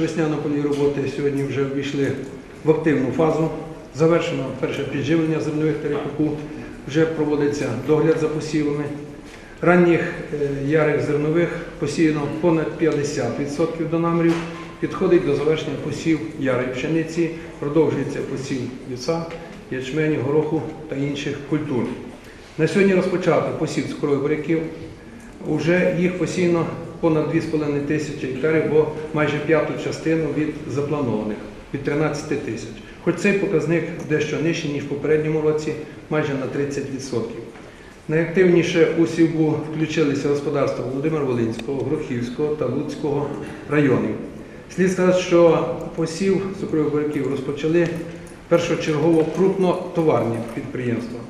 Весняно-польові роботи сьогодні вже ввійшли в активну фазу. Завершено перше підживлення зернових та вже проводиться догляд за посівами. Ранніх е, ярих зернових посіяно понад 50% до намірів. Підходить до завершення посів ярої пшениці, продовжується посів віса, ячменю, гороху та інших культур. На сьогодні розпочато посів цукрових буряків. Уже їх посіяно понад 2,5 тисячі гектарів, бо майже п'яту частину від запланованих, від 13 тисяч. Хоч цей показник дещо нижчий, ніж в попередньому році, майже на 30%. Найактивніше у сівбу включилися господарства Володимир Волинського, Грохівського та Луцького районів. Слід сказати, що посів цукрових буряків розпочали першочергово крупнотоварні підприємства.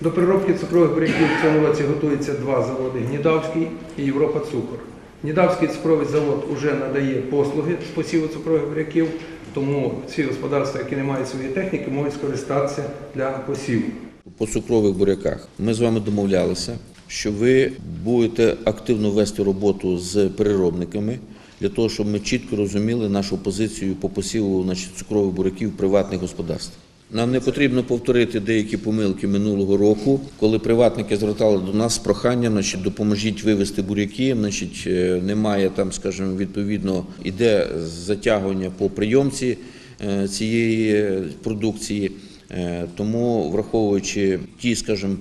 До переробки цукрових буряків в цьому році готуються два заводи Гнідавський і Європа Цукор. Гнідавський цукровий завод вже надає послуги з посіву цукрових буряків, тому ці господарства, які не мають своєї техніки, можуть скористатися для посіву. По цукрових буряках ми з вами домовлялися, що ви будете активно вести роботу з переробниками для того, щоб ми чітко розуміли нашу позицію по посіву значить, цукрових буряків приватних господарств. Нам не потрібно повторити деякі помилки минулого року, коли приватники звертали до нас з проханням, значить, допоможіть вивести буряки. Значить, е, немає там, скажімо, відповідно іде затягування по прийомці е, цієї е, продукції. Тому, враховуючи ті, скажімо,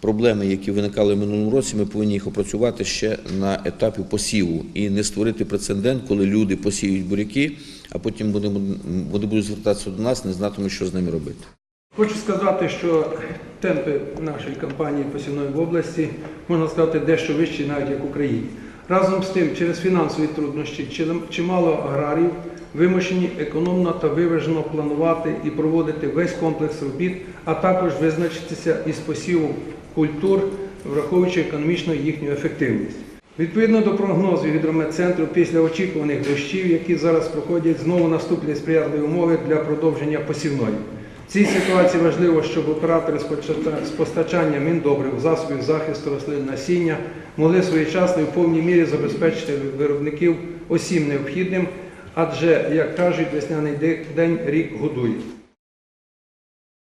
проблеми, які виникали в минулому році, ми повинні їх опрацювати ще на етапі посіву і не створити прецедент, коли люди посіють буряки, а потім вони будуть звертатися до нас, не знатимуть, що з ними робити. Хочу сказати, що темпи нашої кампанії посівної в області, можна сказати, дещо вищі навіть як в Україні. Разом з тим, через фінансові труднощі чим- чимало аграрів вимушені економно та виважено планувати і проводити весь комплекс робіт, а також визначитися із посівом культур, враховуючи економічно їхню ефективність. Відповідно до прогнозів гідрометцентру, після очікуваних дощів, які зараз проходять, знову наступлять сприятливі умови для продовження посівної. В цій ситуації важливо, щоб оператори з постачання міндобрив, засобів захисту рослин насіння могли своєчасно і в повній мірі забезпечити виробників усім необхідним, адже, як кажуть, весняний день рік годує.